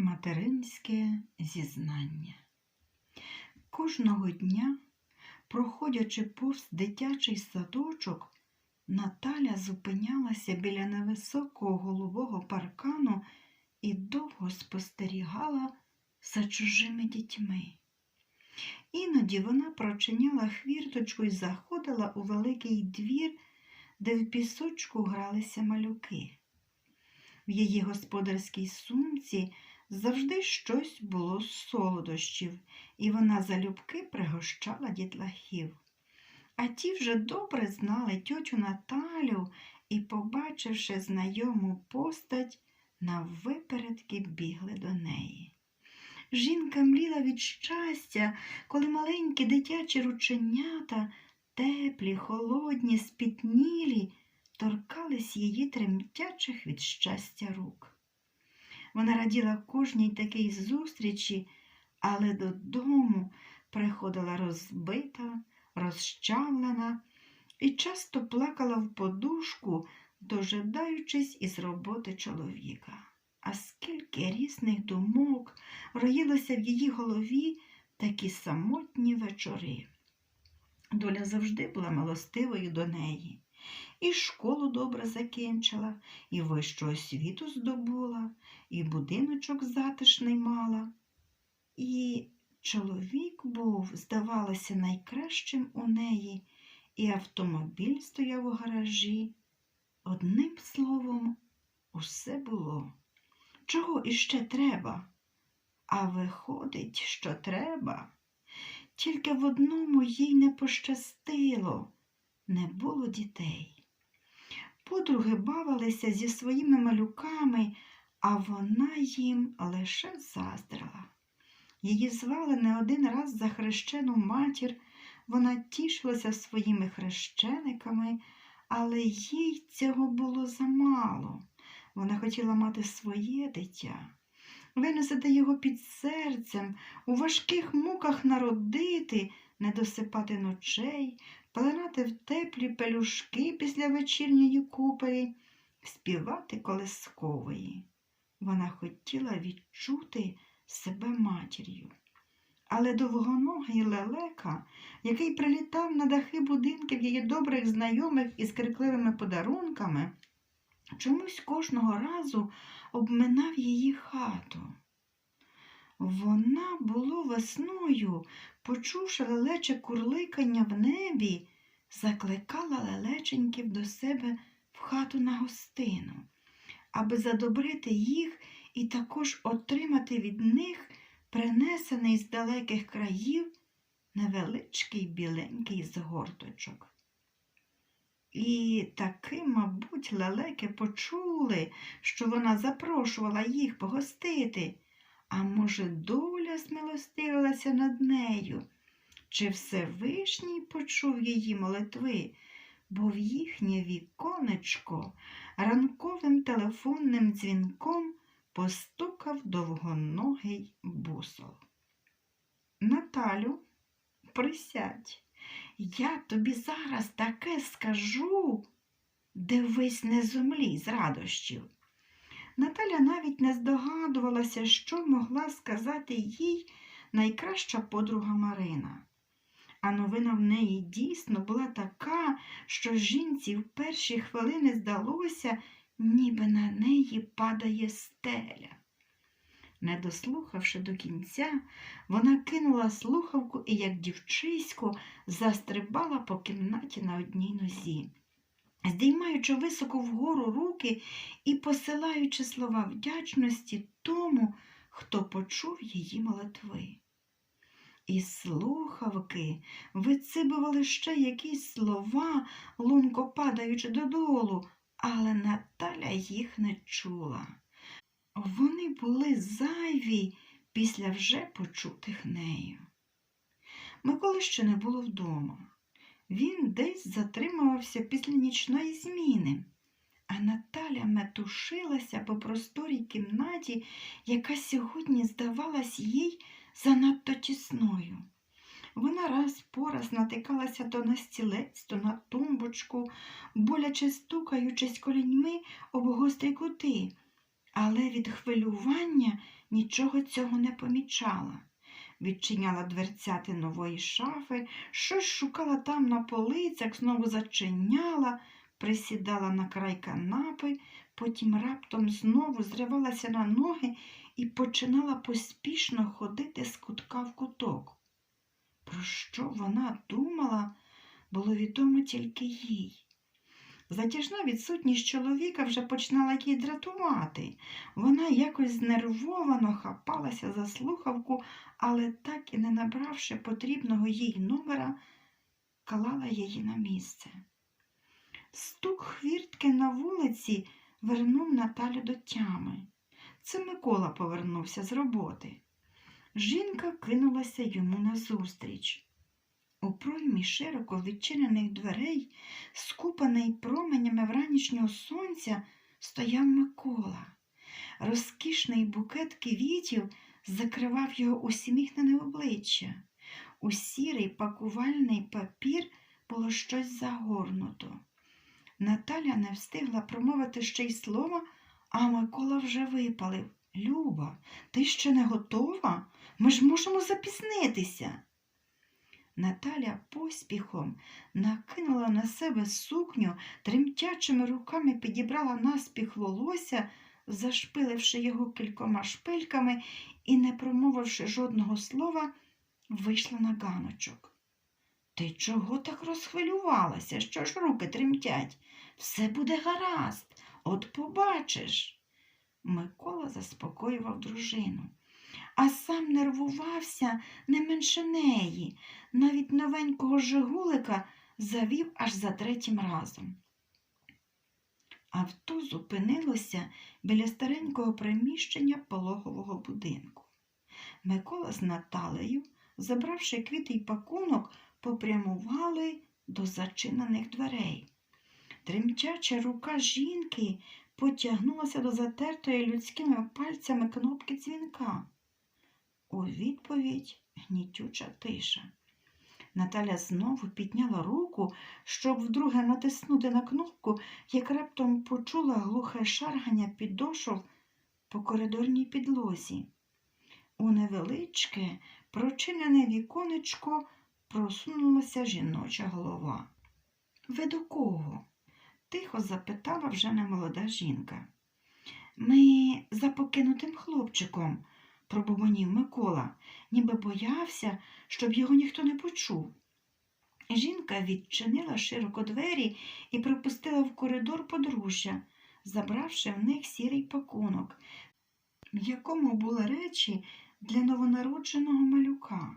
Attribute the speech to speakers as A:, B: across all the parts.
A: Материнське зізнання. Кожного дня, проходячи повз дитячий садочок, Наталя зупинялася біля невисокого голубого паркану і довго спостерігала за чужими дітьми. Іноді вона прочиняла хвірточку і заходила у великий двір, де в пісочку гралися малюки. В її господарській сумці завжди щось було з солодощів, і вона залюбки пригощала дітлахів. А ті вже добре знали тьотю Наталю і, побачивши знайому постать, наввипередки бігли до неї. Жінка мліла від щастя, коли маленькі дитячі рученята, теплі, холодні, спітнілі, торкались її тремтячих від щастя рук. Вона раділа кожній такій зустрічі, але додому приходила розбита, розчавлена і часто плакала в подушку, дожидаючись із роботи чоловіка. А скільки різних думок роїлося в її голові такі самотні вечори. Доля завжди була милостивою до неї. І школу добре закінчила, і вищу освіту здобула, і будиночок затишний мала. І чоловік був, здавалося, найкращим у неї, і автомобіль стояв у гаражі. Одним словом, усе було. Чого іще треба? А виходить, що треба. Тільки в одному їй не пощастило не було дітей. Подруги бавилися зі своїми малюками, а вона їм лише заздрила. Її звали не один раз за хрещену матір, вона тішилася своїми хрещениками, але їй цього було замало. Вона хотіла мати своє дитя, виносити його під серцем, у важких муках народити, не досипати ночей, пеленати в теплі пелюшки після вечірньої купелі, співати колискової. Вона хотіла відчути себе матір'ю. Але довгоногий лелека, який прилітав на дахи будинків її добрих знайомих із крикливими подарунками, чомусь кожного разу обминав її хату. Вона було весною, почувши лелече курликання в небі, закликала лелеченьків до себе в хату на гостину, аби задобрити їх і також отримати від них принесений з далеких країв невеличкий біленький згорточок. І таки, мабуть, лелеки почули, що вона запрошувала їх погостити. А може, доля змилостивилася над нею, чи Всевишній почув її молитви, бо в їхнє віконечко ранковим телефонним дзвінком постукав довгоногий бусол. Наталю, присядь, я тобі зараз таке скажу. Дивись, не зумлій з радощів. Наталя навіть не здогадувалася, що могла сказати їй найкраща подруга Марина. А новина в неї дійсно була така, що жінці в перші хвилини здалося, ніби на неї падає стеля. Не дослухавши до кінця, вона кинула слухавку і, як дівчисько, застрибала по кімнаті на одній нозі здіймаючи високо вгору руки і посилаючи слова вдячності тому, хто почув її молитви. І слухавки вицибували ще якісь слова, лунко падаючи додолу, але Наталя їх не чула. Вони були зайві після вже почутих нею. Миколи ще не було вдома. Він десь затримувався після нічної зміни, а Наталя метушилася по просторій кімнаті, яка сьогодні здавалась їй занадто тісною. Вона раз по раз натикалася то на стілець, то на тумбочку, боляче стукаючись коліньми об гострі кути, але від хвилювання нічого цього не помічала. Відчиняла дверцяти нової шафи, щось шукала там на полицях, знову зачиняла, присідала на край канапи, потім раптом знову зривалася на ноги і починала поспішно ходити з кутка в куток. Про що вона думала, було відомо тільки їй. Затяжна відсутність чоловіка вже починала її дратувати. Вона якось знервовано хапалася за слухавку, але так і не набравши потрібного їй номера, клала її на місце. Стук хвіртки на вулиці вернув Наталю до тями. Це Микола повернувся з роботи. Жінка кинулася йому назустріч. У проймі широко відчинених дверей, скупаний променями вранішнього сонця, стояв Микола. Розкішний букет квітів закривав його усміхнене обличчя. У сірий пакувальний папір було щось загорнуто. Наталя не встигла промовити ще й слова, а Микола вже випалив. Люба, ти ще не готова? Ми ж можемо запізнитися. Наталя поспіхом накинула на себе сукню, тремтячими руками підібрала наспіх волосся, зашпиливши його кількома шпильками і, не промовивши жодного слова, вийшла на ганочок. Ти чого так розхвилювалася? Що ж руки тремтять? Все буде гаразд, от побачиш. Микола заспокоював дружину, а сам нервувався не менше неї, навіть новенького жигулика завів аж за третім разом. Авто зупинилося біля старенького приміщення пологового будинку. Микола з Наталею, забравши квіти й пакунок, попрямували до зачинених дверей. Тремтяча рука жінки потягнулася до затертої людськими пальцями кнопки дзвінка. У відповідь гнітюча тиша. Наталя знову підняла руку, щоб вдруге натиснути на кнопку, як раптом почула глухе шаргання підошов по коридорній підлозі. У невеличке, прочинене віконечко просунулася жіноча голова. Ви до кого? тихо запитала вже немолода жінка. Ми за покинутим хлопчиком, пробубонів Микола, ніби боявся, щоб його ніхто не почув. Жінка відчинила широко двері і пропустила в коридор подружжя, забравши в них сірий пакунок, в якому були речі для новонародженого малюка,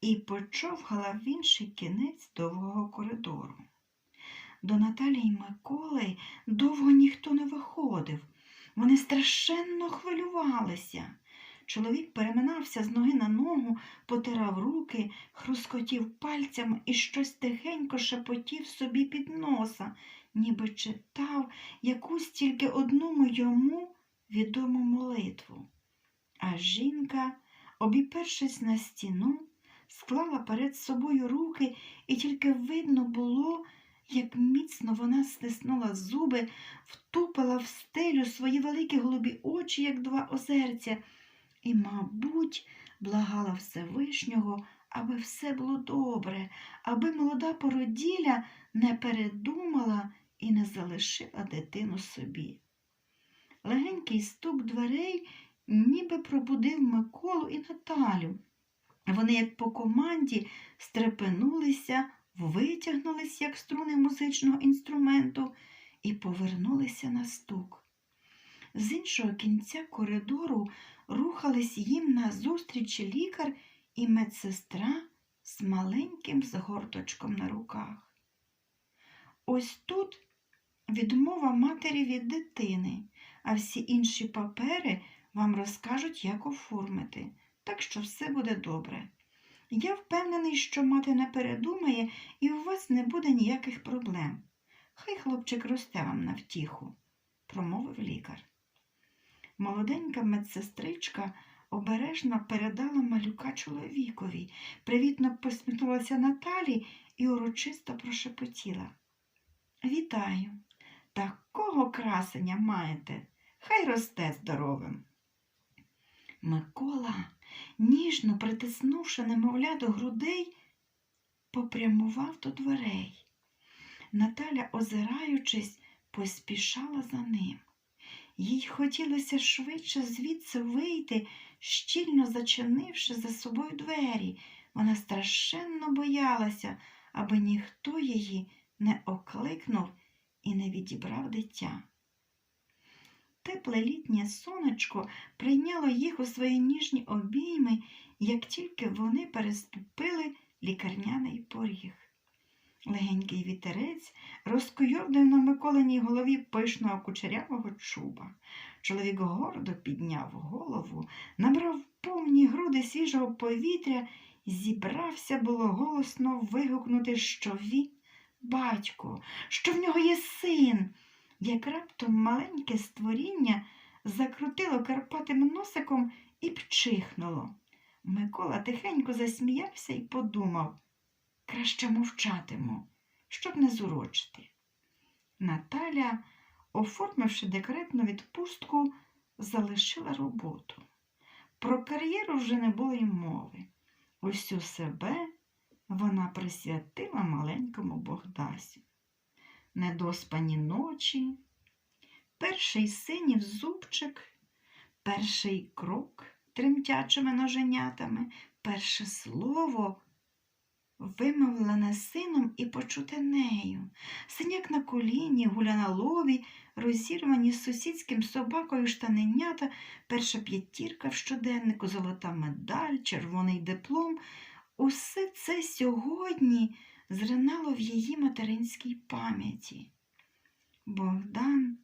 A: і почовгала в інший кінець довгого коридору. До Наталії й Миколи довго ніхто не виходив. Вони страшенно хвилювалися. Чоловік переминався з ноги на ногу, потирав руки, хрускотів пальцями і щось тихенько шепотів собі під носа, ніби читав якусь тільки одному йому відому молитву. А жінка, обіпершись на стіну, склала перед собою руки, і тільки видно було, як міцно вона стиснула зуби, втупила в стелю свої великі голубі очі, як два озерця, і, мабуть, благала Всевишнього, аби все було добре, аби молода породіля не передумала і не залишила дитину собі. Легенький стук дверей ніби пробудив Миколу і Наталю. Вони, як по команді, стрепенулися, витягнулись, як струни музичного інструменту, і повернулися на стук. З іншого кінця коридору рухались їм назустріч лікар і медсестра з маленьким згорточком на руках. Ось тут відмова матері від дитини, а всі інші папери вам розкажуть, як оформити, так що все буде добре. Я впевнений, що мати не передумає і у вас не буде ніяких проблем. Хай хлопчик росте вам на втіху, промовив лікар. Молоденька медсестричка обережно передала малюка чоловікові, привітно посміхнулася Наталі і урочисто прошепотіла. Вітаю, такого красення маєте. хай росте здоровим. Микола, ніжно притиснувши немовля до грудей, попрямував до дверей. Наталя, озираючись, поспішала за ним. Їй хотілося швидше звідси вийти, щільно зачинивши за собою двері. Вона страшенно боялася, аби ніхто її не окликнув і не відібрав дитя. Тепле літнє сонечко прийняло їх у свої ніжні обійми, як тільки вони переступили лікарняний поріг. Легенький вітерець розкуйовдив на Миколиній голові пишного кучерявого чуба. Чоловік гордо підняв голову, набрав повні груди свіжого повітря і зібрався було голосно вигукнути, що він батько, що в нього є син. Як раптом маленьке створіння закрутило карпатим носиком і пчихнуло. Микола тихенько засміявся і подумав краще мовчатиму, щоб не зурочити. Наталя, оформивши декретну відпустку, залишила роботу. Про кар'єру вже не було й мови. Усю себе вона присвятила маленькому Богдасю. Недоспані ночі, перший синів зубчик, перший крок тремтячими ноженятами, перше слово вимовлене сином і почуте нею. Синяк на коліні, гуля на лові, розірвані з сусідським собакою штаненята, перша п'ятірка в щоденнику, золота медаль, червоний диплом. Усе це сьогодні зринало в її материнській пам'яті. Богдан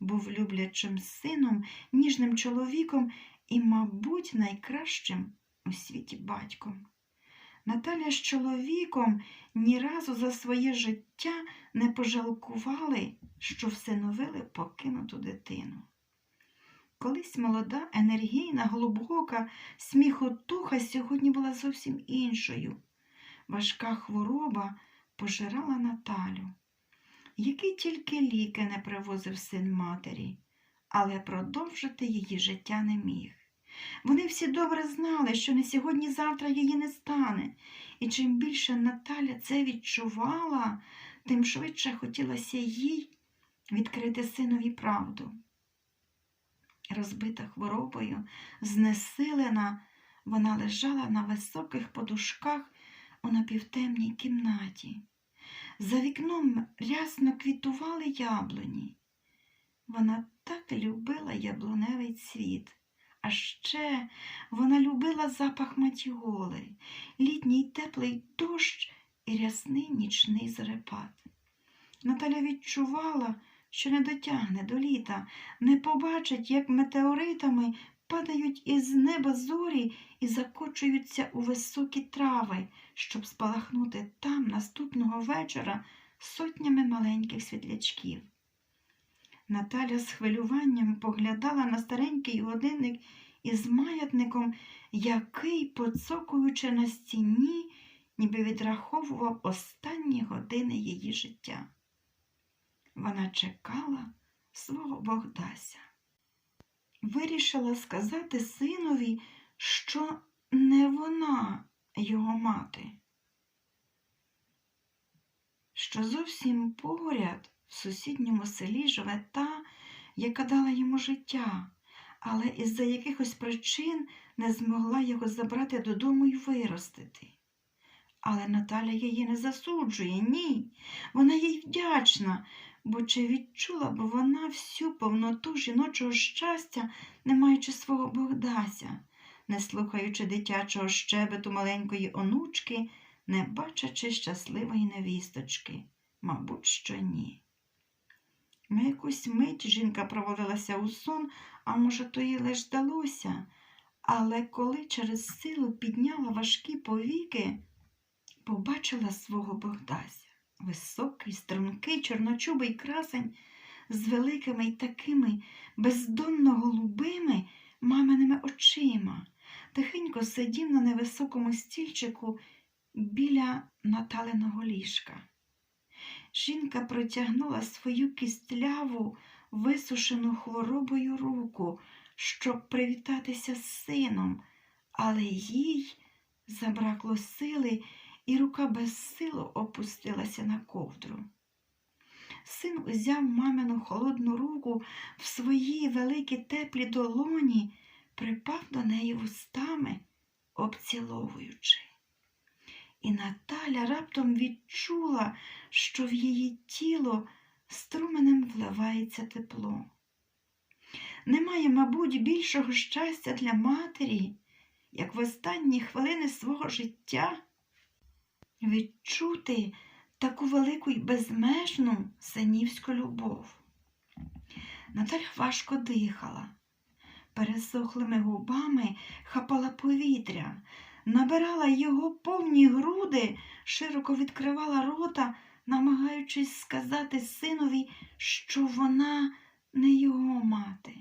A: був люблячим сином, ніжним чоловіком і, мабуть, найкращим у світі батьком. Наталя з чоловіком ні разу за своє життя не пожалкували, що всиновили покинуту дитину. Колись молода, енергійна, глибока, сміхотуха сьогодні була зовсім іншою. Важка хвороба пожирала Наталю, який тільки ліки не привозив син матері, але продовжити її життя не міг. Вони всі добре знали, що не сьогодні-завтра її не стане, і чим більше Наталя це відчувала, тим швидше хотілося їй відкрити синові правду. Розбита хворобою, знесилена, вона лежала на високих подушках у напівтемній кімнаті. За вікном рясно квітували яблуні. Вона так любила яблуневий цвіт. А ще вона любила запах матіоли, літній теплий дощ і рясний нічний зарепат. Наталя відчувала, що не дотягне до літа, не побачить, як метеоритами падають із неба зорі і закочуються у високі трави, щоб спалахнути там наступного вечора сотнями маленьких світлячків. Наталя з хвилюванням поглядала на старенький годинник із маятником, який, поцокуючи на стіні, ніби відраховував останні години її життя. Вона чекала свого Богдася. Вирішила сказати синові, що не вона його мати, що зовсім поряд в сусідньому селі живе та, яка дала йому життя, але із-за якихось причин не змогла його забрати додому і виростити. Але Наталя її не засуджує, ні. Вона їй вдячна, бо чи відчула б вона всю повноту жіночого щастя, не маючи свого Богдася, не слухаючи дитячого щебету маленької онучки, не бачачи щасливої невісточки? Мабуть, що ні. На якусь мить жінка провалилася у сон, а може, то їй лиш здалося. Але коли через силу підняла важкі повіки, побачила свого Богдася. Високий, стрункий, чорночубий красень з великими й такими бездонно голубими маминими очима, тихенько сидів на невисокому стільчику біля Наталиного ліжка. Жінка протягнула свою кістляву, висушену хворобою руку, щоб привітатися з сином, але їй забракло сили, і рука безсило опустилася на ковдру. Син узяв мамину холодну руку в свої великі теплі долоні, припав до неї вустами, обціловуючи. І Наталя раптом відчула, що в її тіло струменем вливається тепло. Немає, мабуть, більшого щастя для матері, як в останні хвилини свого життя відчути таку велику й безмежну синівську любов. Наталя важко дихала, пересохлими губами хапала повітря, набирала його повні груди, широко відкривала рота, намагаючись сказати синові, що вона не його мати.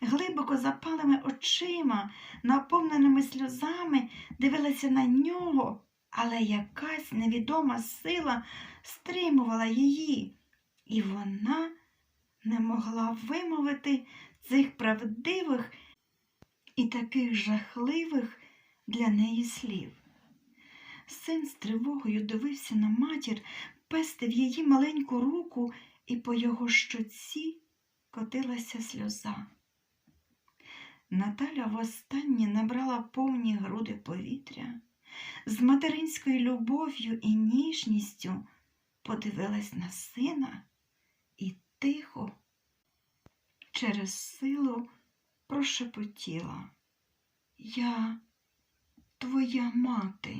A: Глибоко запалими очима, наповненими сльозами, дивилася на нього, але якась невідома сила стримувала її, і вона не могла вимовити цих правдивих і таких жахливих для неї слів. Син з тривогою дивився на матір, пестив її маленьку руку, і по його щоці котилася сльоза. Наталя востаннє набрала повні груди повітря, з материнською любов'ю і ніжністю подивилась на сина і тихо, через силу прошепотіла. Я твоя мати.